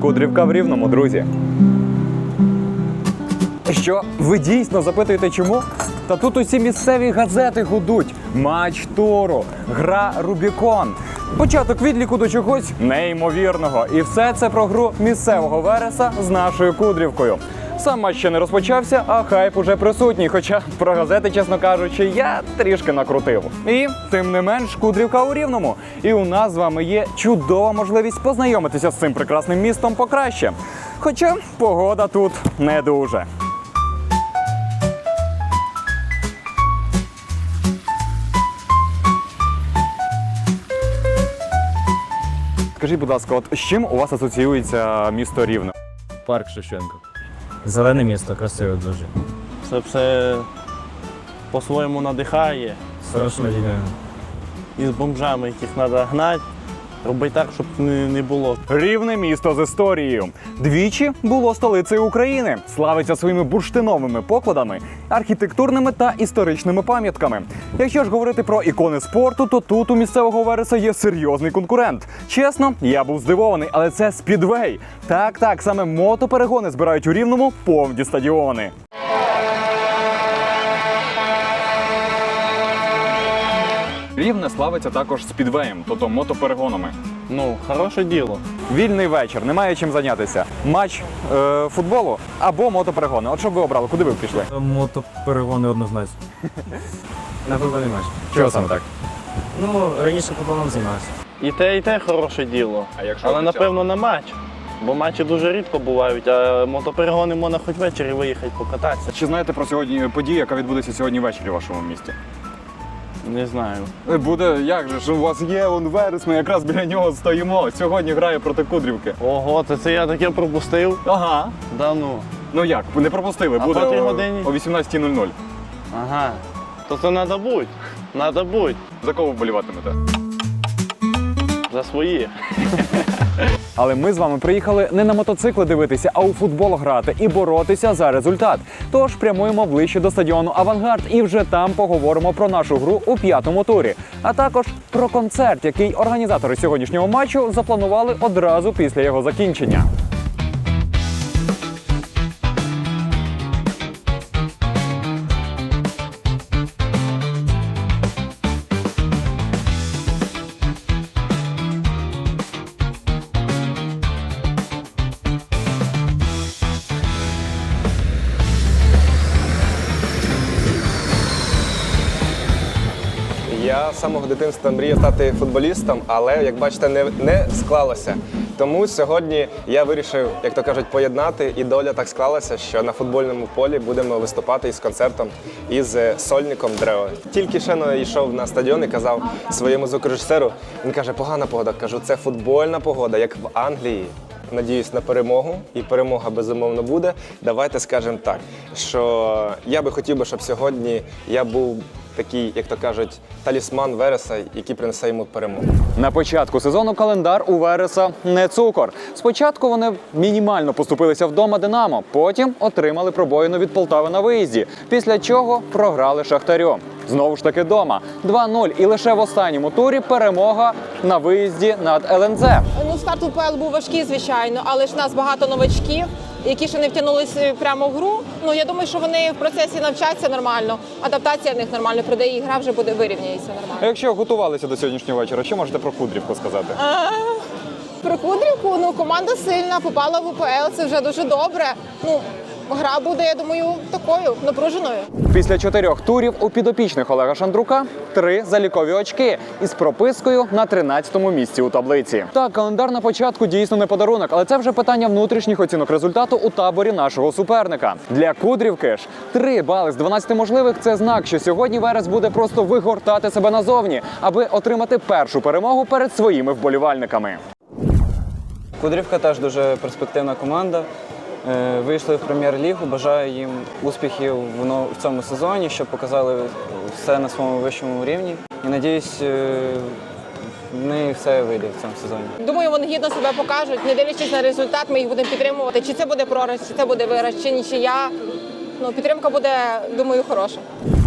Кудрівка в рівному, друзі. Що ви дійсно запитуєте, чому? Та тут усі місцеві газети гудуть. Матч туру, гра Рубікон. Початок відліку до чогось неймовірного. І все це про гру місцевого вереса з нашою кудрівкою. Сам матч ще не розпочався, а хайп уже присутній. Хоча про газети, чесно кажучи, я трішки накрутив. І тим не менш, кудрівка у рівному. І у нас з вами є чудова можливість познайомитися з цим прекрасним містом покраще. Хоча погода тут не дуже. Скажіть, будь ласка, от з чим у вас асоціюється місто Рівне? Парк Шевченко. Зелене місто, красиве дуже. Це все по-своєму надихає. З хорошими людьми. І з бомжами, яких треба гнати, робити так, щоб не, не було. Рівне місто з історією. Двічі було столицею України. Славиться своїми бурштиновими покладами, архітектурними та історичними пам'ятками. Якщо ж говорити про ікони спорту, то тут у місцевого вереса є серйозний конкурент. Чесно, я був здивований, але це спідвей. Так, так, саме мотоперегони збирають у рівному повні стадіони. Рівне славиться також спідвеєм, тобто мотоперегонами. Ну, хороше діло. Вільний вечір, немає чим зайнятися. Матч е, футболу або мотоперегони. От що б ви обрали? Куди ви б пішли? Мотоперегони однозначно. На футбольний матч. Чого саме так? Ну, раніше футболом займався. І те, і те хороше діло. А якщо Але напевно на матч. Бо матчі дуже рідко бувають, а мотоперегони можна хоч ввечері виїхати покататися. Чи знаєте про сьогодні подію, яка відбудеться сьогодні ввечері в вашому місті? Не знаю. Буде як же ж у вас є он верес, ми якраз біля нього стоїмо. Сьогодні грає проти Кудрівки. Ого, це, це я таке пропустив. Ага. Да ну. Ну як? Не пропустили? А Буде по о, годині? о 18.00. Ага. То це треба бути. Надо будь. За кого вболіватимете? За свої. Але ми з вами приїхали не на мотоцикли дивитися, а у футбол грати і боротися за результат. Тож прямуємо ближче до стадіону Авангард і вже там поговоримо про нашу гру у п'ятому турі, а також про концерт, який організатори сьогоднішнього матчу запланували одразу після його закінчення. Самого дитинства мріяв стати футболістом, але як бачите, не, не склалося. Тому сьогодні я вирішив, як то кажуть, поєднати, і доля так склалася, що на футбольному полі будемо виступати із концертом із е, сольником Дрео. Тільки ще не йшов на стадіон і казав своєму звукорежисеру. Він каже: погана погода. Кажу, це футбольна погода, як в Англії. Надіюсь на перемогу, і перемога безумовно буде. Давайте скажемо так, що я би хотів би, щоб сьогодні я був такий, як то кажуть, талісман Вереса, який принесе йому перемогу. На початку сезону календар у Вереса не цукор. Спочатку вони мінімально поступилися вдома Динамо, потім отримали пробоїну від Полтави на виїзді, після чого програли Шахтарю. Знову ж таки дома 2-0. І лише в останньому турі перемога на виїзді над ЛНЗ. Ну, старт УПЛ був важкий, звичайно, але ж в нас багато новачків, які ще не втягнулися прямо в гру. Ну я думаю, що вони в процесі навчаться нормально, адаптація в них нормально прийде, і гра вже буде вирівняється А нормально. якщо готувалися до сьогоднішнього вечора, що можете про Кудрівку сказати? Про Кудрівку, ну команда сильна, попала в УПЛ, це вже дуже добре. Ну, гра буде, я думаю, такою напруженою. Після чотирьох турів у підопічних Олега Шандрука три залікові очки із пропискою на 13-му місці у таблиці. Так, календар на початку дійсно не подарунок, але це вже питання внутрішніх оцінок результату у таборі нашого суперника. Для Кудрівки ж 3 бали з 12 можливих це знак, що сьогодні Верес буде просто вигортати себе назовні, аби отримати першу перемогу перед своїми вболівальниками. Кудрівка теж дуже перспективна команда. Е, Вийшли в прем'єр-лігу. Бажаю їм успіхів в цьому сезоні, щоб показали все на своєму вищому рівні. І надіюсь, е, в все вийде в цьому сезоні. Думаю, вони гідно себе покажуть, не дивлячись на результат, ми їх будемо підтримувати. Чи це буде прораз, чи це буде вираз, чи нічия. Ну, підтримка буде, думаю, хороша.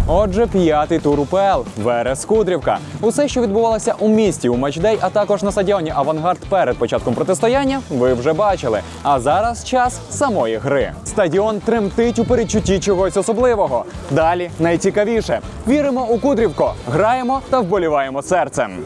Отже, п'ятий тур УПЛ Верес Кудрівка. Усе, що відбувалося у місті у матчдей, а також на стадіоні Авангард перед початком протистояння, ви вже бачили. А зараз час самої гри. Стадіон тремтить у передчутті чогось особливого. Далі найцікавіше. Віримо у Кудрівко, граємо та вболіваємо серцем.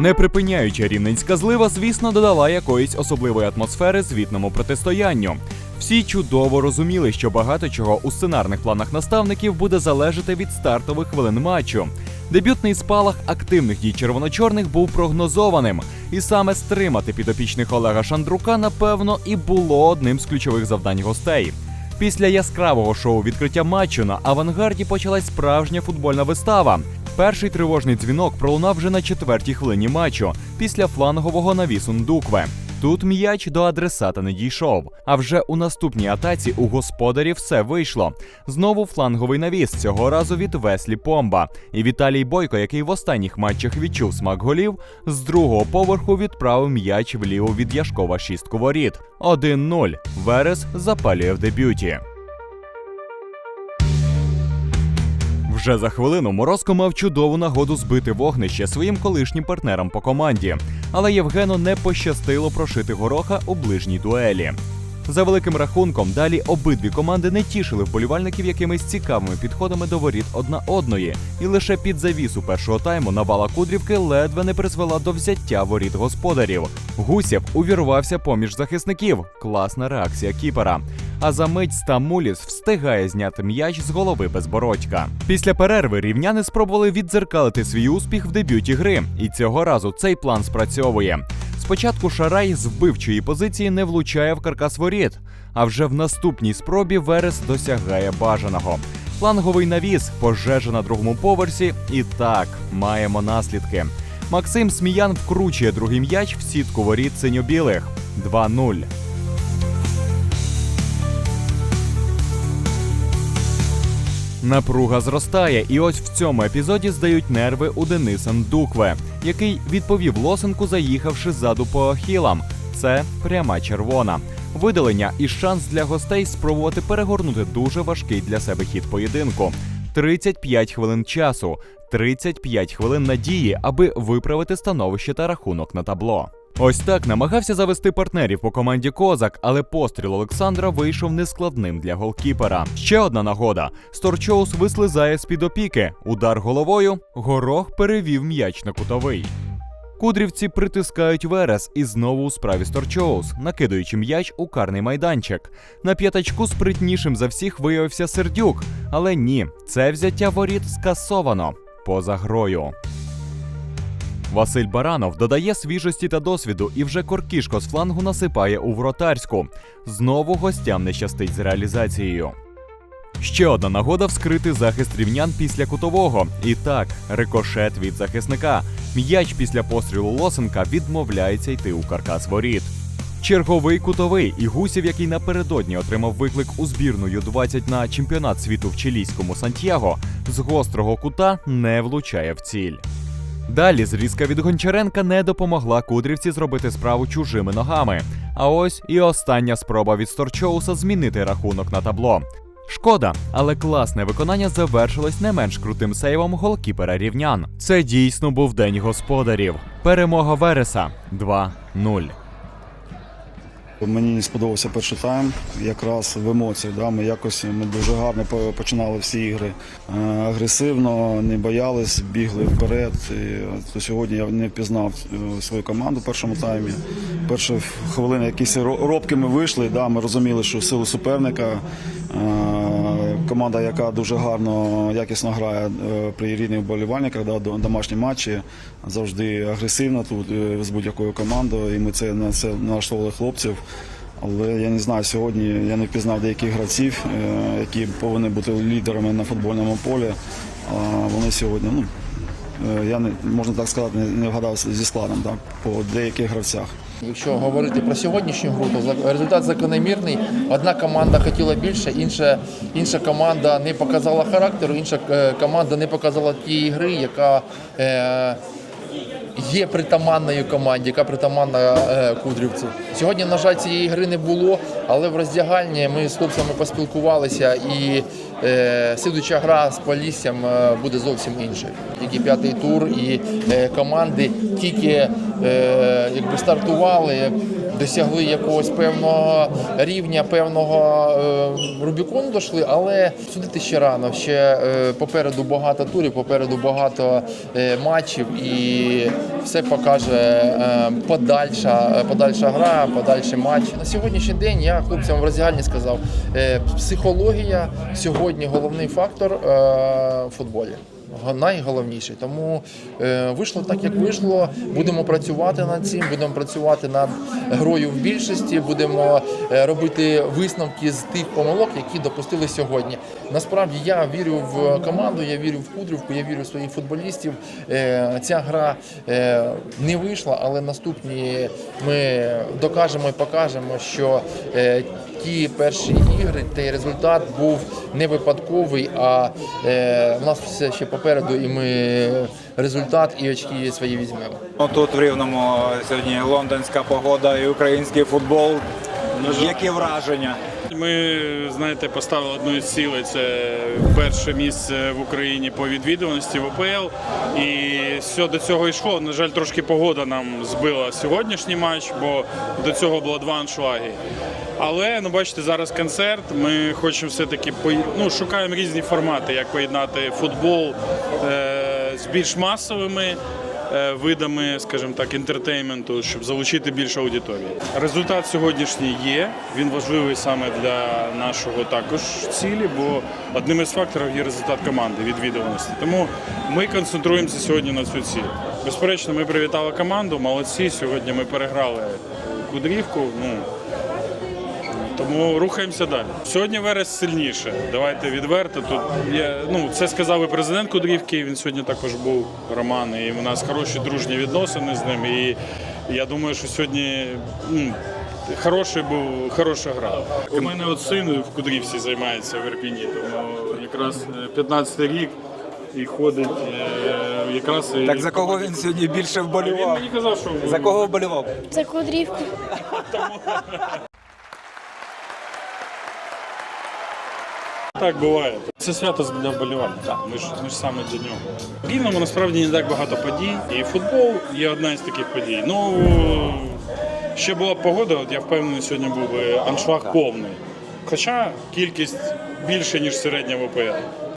Не припиняючи рівненська злива, звісно, додала якоїсь особливої атмосфери звітному протистоянню. Всі чудово розуміли, що багато чого у сценарних планах наставників буде залежати від стартових хвилин матчу. Дебютний спалах активних дій червоно-чорних був прогнозованим, і саме стримати підопічних Олега Шандрука, напевно, і було одним з ключових завдань гостей. Після яскравого шоу відкриття матчу на авангарді почалась справжня футбольна вистава. Перший тривожний дзвінок пролунав вже на четвертій хвилині матчу після флангового навісу Ndukwe. Тут м'яч до адресата не дійшов. А вже у наступній атаці у господарів все вийшло. Знову фланговий навіс цього разу від Веслі Помба. І Віталій Бойко, який в останніх матчах відчув смак голів, з другого поверху відправив м'яч вліво від Яшкова шістку воріт. 1-0. Верес запалює в дебюті. Вже за хвилину Морозко мав чудову нагоду збити вогнище своїм колишнім партнерам по команді, але Євгену не пощастило прошити гороха у ближній дуелі. За великим рахунком, далі обидві команди не тішили вболівальників якимись цікавими підходами до воріт одна одної, і лише під завісу першого тайму навала Кудрівки ледве не призвела до взяття воріт господарів. Гусєв увірвався поміж захисників. Класна реакція кіпера. А за мить Стамуліс встигає зняти м'яч з голови безбородька. Після перерви рівняни спробували віддзеркалити свій успіх в дебюті гри, і цього разу цей план спрацьовує. Спочатку Шарай з вбивчої позиції не влучає в каркас воріт, а вже в наступній спробі Верес досягає бажаного. Фланговий навіс, пожежа на другому поверсі, і так маємо наслідки. Максим Сміян вкручує другий м'яч в сітку воріт синьо-білих. 2-0. Напруга зростає, і ось в цьому епізоді здають нерви у Дениса Ndukwe, який відповів Лосенку, заїхавши ззаду по ахілам. Це пряма червона. Видалення і шанс для гостей спробувати перегорнути дуже важкий для себе хід поєдинку. 35 хвилин часу, 35 хвилин надії, аби виправити становище та рахунок на табло. Ось так намагався завести партнерів по команді Козак, але постріл Олександра вийшов нескладним для голкіпера. Ще одна нагода: Сторчоус вислизає з під опіки. Удар головою. Горох перевів м'яч на кутовий. Кудрівці притискають Верес і знову у справі Сторчоус, накидуючи м'яч у карний майданчик. На п'ятачку спритнішим за всіх виявився Сердюк, але ні, це взяття воріт скасовано поза грою. Василь Баранов додає свіжості та досвіду і вже коркішко з флангу насипає у вратарську. Знову гостям не щастить з реалізацією. Ще одна нагода вскрити захист рівнян після кутового. І так, рикошет від захисника. М'яч після пострілу Лосенка відмовляється йти у каркас воріт. Черговий кутовий і гусів, який напередодні отримав виклик у збірну Ю-20 на чемпіонат світу в чилійському Сантьяго, з гострого кута не влучає в ціль. Далі зрізка від Гончаренка не допомогла Кудрівці зробити справу чужими ногами. А ось і остання спроба від Сторчоуса змінити рахунок на табло. Шкода, але класне виконання завершилось не менш крутим сейвом голкіпера рівнян. Це дійсно був день господарів. Перемога Вереса 2-0. Мені не сподобався перший тайм, якраз в емоціях. Да? Ми якось ми дуже гарно починали всі ігри е, агресивно, не боялись, бігли вперед. І, то сьогодні я не впізнав е, свою команду в першому таймі. Перші хвилини якісь ро- робки ми вийшли. Да? Ми розуміли, що силу суперника е, команда, яка дуже гарно, якісно грає е, при рідних вболівальниках, да? домашні матчі, завжди агресивна тут е, з будь-якою командою. І ми це на це налаштовували хлопців. Але я не знаю, сьогодні я не впізнав деяких гравців, е, які повинні бути лідерами на футбольному полі. А вони сьогодні, ну я не можна так сказати, не, вгадав зі складом так, по деяких гравцях. Якщо говорити про сьогоднішню гру, то результат закономірний. Одна команда хотіла більше, інша, інша команда не показала характеру, інша е, команда не показала тієї гри, яка е, є притаманною команді, яка притаманна е, Кудрівцю. Сьогодні, на жаль, цієї гри не було, але в роздягальні ми з хлопцями поспілкувалися і е, слідуча гра з Поліссям е, буде зовсім іншою. Тільки п'ятий тур, і е, команди тільки якби стартували, досягли якогось певного рівня, певного е, Рубікону дійшли, але судити ще рано. Ще е, попереду багато турів, попереду багато е, матчів, і все покаже подальша, подальша гра, подальший матч. На сьогоднішній день я хлопцям в роздягальні сказав, психологія сьогодні головний фактор в футболі. Найголовніший. Тому е, вийшло так, як вийшло. Будемо працювати над цим, будемо працювати над грою в більшості, будемо е, робити висновки з тих помилок, які допустили сьогодні. Насправді я вірю в команду, я вірю в Кудрівку, я вірю в своїх футболістів. Е, ця гра не вийшла, але наступні ми докажемо і покажемо, що ті перші ігри, той результат був не випадковий, а е, в нас все ще попереду, і ми результат і очки свої візьмемо. Ну, Тут в Рівному сьогодні лондонська погода і український футбол. Які враження? Ми, знаєте, поставили одну із цілей це перше місце в Україні по відвідуваності в ОПЛ. І все до цього йшло. На жаль, трошки погода нам збила сьогоднішній матч, бо до цього було два аншлаги. Але ну бачите, зараз концерт. Ми хочемо все-таки пої- ну, шукаємо різні формати, як поєднати футбол е- з більш масовими видами, скажімо так, інтертейменту, щоб залучити більше аудиторії. Результат сьогоднішній є. Він важливий саме для нашого також цілі, бо одним із факторів є результат команди відвідуваності. Тому ми концентруємося сьогодні на цю ціль. Безперечно, ми привітали команду. Молодці. Сьогодні ми переграли кудрівку. Ну тому рухаємося далі. Сьогодні Верес сильніше. Давайте відверто. Тут я, ну, це сказав і президент Кудрівки. Він сьогодні також був Роман, і у нас хороші дружні відносини з ним. І я думаю, що сьогодні ну, хороший був, хороша гра. У мене от син в Кудрівці займається в Ірпіні, тому якраз е, 15 рік. І ходить е, якраз і- Так за кого він сьогодні більше Він мені казав, що За кого вболівав? За кудрівку. Так буває. Це свято для вболівальника. Ми ж ми ж саме для нього. В Рівному насправді не так багато подій. І футбол є одна із таких подій. Ну ще була б погода, от я впевнений, сьогодні був би аншлаг повний. Хоча кількість більше, ніж середня в ОПЛ.